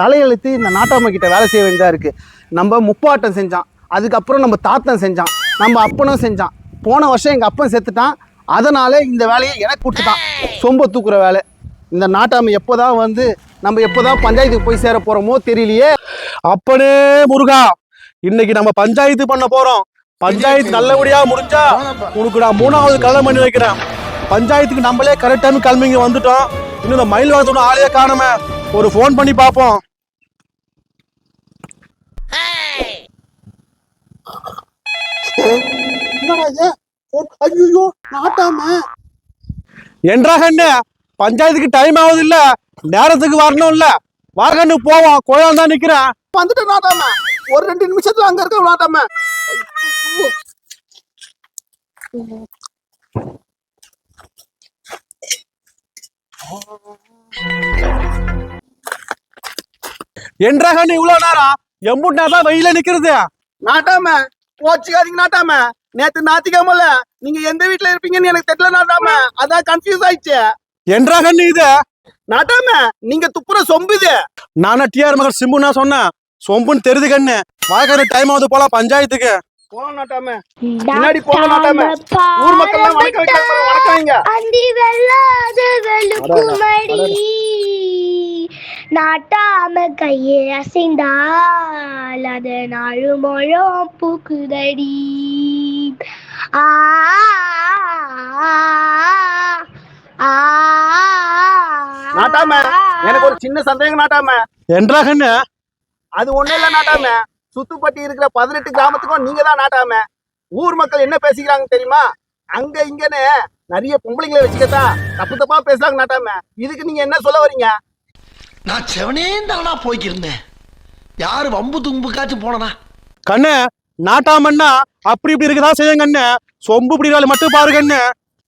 தலையெழுத்து இந்த நாட்டாமை கிட்ட வேலை செய்ய வேண்டியதாக இருக்குது நம்ம முப்பாட்டம் செஞ்சான். அதுக்கப்புறம் நம்ம தாத்தன் செஞ்சான். நம்ம அப்பனும் செஞ்சான். போன வருஷம் எங்கள் அப்பன் செத்துட்டான். அதனால் இந்த வேலையை எனக்கு கொடுத்துட்டான். சொம்ப தூக்குற வேலை. இந்த நாட்டாமை எப்போதான் வந்து நம்ம எப்போதான் பஞ்சாயத்துக்கு போய் சேர போகிறோமோ தெரியலையே. அப்பனே முருகா இன்னைக்கு நம்ம பஞ்சாயத்து பண்ண போகிறோம் பஞ்சாயத்து நல்லபடியாக முடிஞ்சா உனக்கு நான் மூணாவது கல்யாணம் பண்ணி வைக்கிறேன். பஞ்சாயத்துக்கு நம்மளே கரெக்ட் டைம் கிளம்பிங்க வந்துட்டோம். இன்னும் இந்த மயில் வளர்த்தோட ஆளையே காணுமே. ஒரு ஃபோன் பண்ணி பார்ப்போம் ஐயோ நாட்டாமை. என்றா கண்ணு பஞ்சாயத்துக்கு டைம் ஆகுது இல்ல நேரத்துக்கு வரணும் இல்ல வா கண்ணு போவோம். கோயம் தான் நிக்கிறேன். வந்துட்டு நாட்டாம. ஒரு ரெண்டு நிமிஷத்துல அங்க இருக்க நாட்டாம. என்றா கண்ணு இவ்வளவு நேரம் எம்புட்டு நேரம் தான் வெயில நிக்கிறது? நாட்டாம கோச்சிக்காதீங்க நாட்டாம. நேத்து ஞாத்திக்காமல நீங்க எந்த வீட்ல இருப்பீங்கன்னு எனக்கு தெரியல நாட்டாம. அதான் கன்ஃபியூஸ் ஆயிடுச்சு. என்றா கண்ணு இது? நாட்டாம நீங்க துப்புற சொம்புது நானா டிஆர் மகன் சிம்பு நான் சொன்னேன். சொம்புன்னு தெரியுது கண்ணு வாய்க்கார டைம் ஆகுது போல பஞ்சாயத்துக்கு. போலாம் நாட்டாம. முன்னாடி நாட்டாம. ஊர் மக்கள் எல்லாம் வணக்கம் வைக்காம வணக்கம் நாட்டாம கையை அசைந்தால் அது நாலு முழம் பூக்குதடி ஆ ஆ, நாட்டாம எனக்கு ஒரு சின்ன சந்தேகம் நாட்டாம என்றா கண்ணு அது ஒண்ணும் இல்ல நாட்டாம சுத்துப்பட்டி இருக்கிற பதினெட்டு கிராமத்துக்கும் நீங்க தான் நாட்டாம ஊர் மக்கள் என்ன பேசிக்கிறாங்க தெரியுமா அங்க இங்கன்னு நிறைய பொம்பளைங்களை வச்சுக்கத்தான் தப்பு தப்பா பேசுறாங்க நாட்டாம இதுக்கு நீங்க என்ன சொல்ல வரீங்க நான் செவனே தானா போய்க்கிருந்தேன். யாரு வம்பு தும்புக்காச்சும் போனனா? கண்ணு நாட்டாமன்னா அப்படி இப்படி இருக்குதா செய்யுங்க கண்ணு சொம்பு இப்படி மட்டும் பாரு கண்ணு